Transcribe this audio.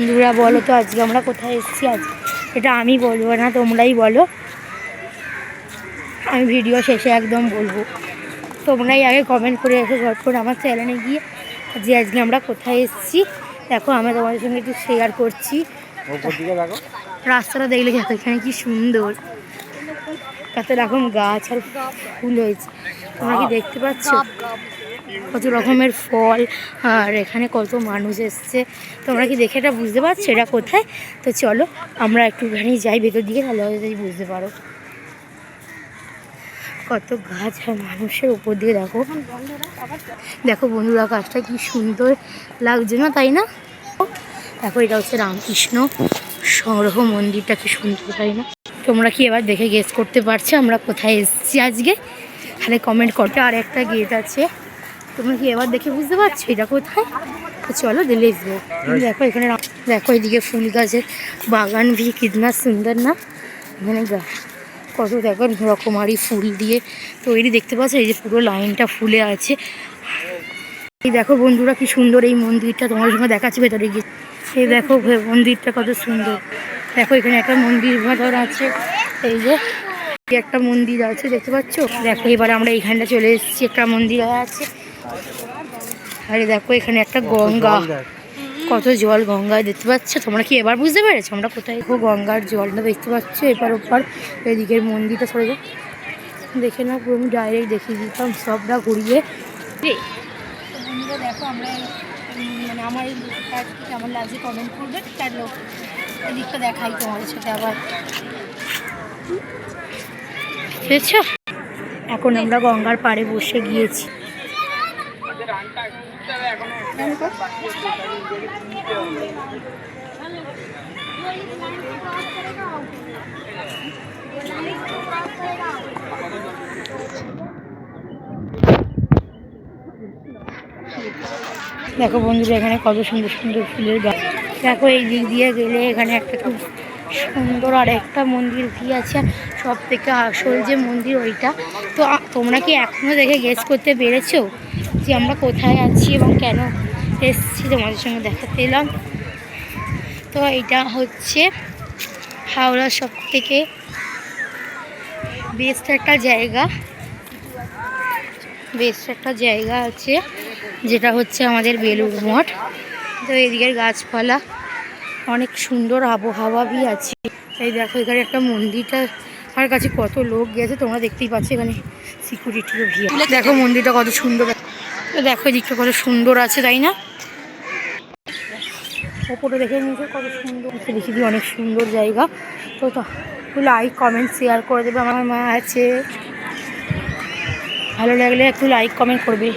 বন্ধুরা বলো তো আজকে আমরা কোথায় এসেছি আজ? এটা আমি বলব না তোমরাই বলো। আমি ভিডিও শেষে একদম বলব। তোমরাই আগে কমেন্ট করে এসে করে আমার চ্যানেলে গিয়ে যে আজকে আমরা কোথায় এসেছি। দেখো আমি তোমাদের সঙ্গে একটু শেয়ার করছি। রাস্তাটা দেখলে দেখো এখানে কি সুন্দর। কত রকম গাছ আর ফুল হয়েছে। তোমরা কি দেখতে পাচ্ছ? কত রকমের ফল, আর এখানে কত মানুষ এসছে। তোমরা কি দেখে এটা বুঝতে পারছ এটা কোথায়? তো চলো, আমরা একটুখানি যাই ভেতর দিকে, তাহলে হয়তো বুঝতে পারো। কত গাছ আর মানুষের উপর দিয়ে, দেখো। দেখো বন্ধুরা, গাছটা কি সুন্দর লাগছে না, তাই না? দেখো, এটা হচ্ছে রামকৃষ্ণ সংগ্রহ মন্দিরটা, কি সুন্দর, তাই না? তোমরা কি এবার দেখে গেস করতে পারছ আমরা কোথায় এসেছি আজকে? তাহলে কমেন্ট করতে আর একটা গেট আছে। তোমরা কি এবার দেখে বুঝতে পারছ এটা কোথায়? তো চলো দিলে দেখো এখানে দেখো এদিকে ফুল গাছের বাগান দিয়ে কিতনা সুন্দর না? এখানে গা কত দেখো রকমারি ফুল দিয়ে তৈরি। দেখতে পাচ্ছ? এই যে পুরো লাইনটা ফুলে আছে। এই দেখো বন্ধুরা কি সুন্দর এই মন্দিরটা। তোমার সঙ্গে দেখাচ্ছি ভেতরে গিয়ে। এই দেখো মন্দিরটা কত সুন্দর। দেখো এখানে একটা মন্দির ভেতর আছে। এই যে একটা মন্দির আছে, দেখতে পাচ্ছ? দেখো এবার আমরা এইখানটা চলে এসেছি। একটা মন্দির আছে। আরে দেখো এখানে একটা গঙ্গা। কত জল গঙ্গায় দেখতে পাচ্ছ? তোমরা কি এবার বুঝতে পেরেছ? আমরা কোথায় দেখো গঙ্গার জলটা দেখতে পাচ্ছ? এপার ওপার এদিকের মন্দিরটা সরে যাও। দেখে না পুরো আমি ডাইরেক্ট দেখিয়ে দিতাম সবটা ঘুরিয়ে। বন্ধুরা দেখো আমরা মানে আমার এই লোকটা কেমন লাগছে কমেন্ট করবে? তার লোক এদিকটা দেখাই তোমাদের সাথে আবার। এখন আমরা গঙ্গার পাড়ে বসে গিয়েছি। দেখো বন্ধুরা, এখানে কত সুন্দর সুন্দর ফুলের গাছ। দেখো এই দিক দিয়ে গেলে এখানে একটা খুব সুন্দর আর একটা মন্দির কি আছে? সব থেকে আসল যে মন্দির ওইটা। তো তোমরা কি এখনও দেখে গেস করতে পেরেছ? যে আমরা কোথায় আছি এবং কেন এসেছি তোমাদের সঙ্গে দেখাতে এলাম। তো এটা হচ্ছে হাওড়া সব থেকে বেস্ট একটা জায়গা। বেস্ট একটা জায়গা আছে, যেটা হচ্ছে আমাদের বেলুর মঠ। তো এদিকের গাছপালা অনেক সুন্দর, আবহাওয়া বি আছে। এই দেখো, এখানে একটা মন্দিরটা আর কাছে কত লোক গেছে তোমরা দেখতেই পাচ্ছ এখানে সিকিউরিটিও ভিড় দেখো। মন্দিরটা কত সুন্দর। তো দেখো এদিকটা কত সুন্দর আছে তাই না? ওপরে দেখে নিয়েছে কত সুন্দর। দেখি দিয়ে অনেক সুন্দর জায়গা। তো তো লাইক কমেন্ট শেয়ার করে দেবে আমার মা আছে। ভালো লাগলে একটু লাইক কমেন্ট করবে।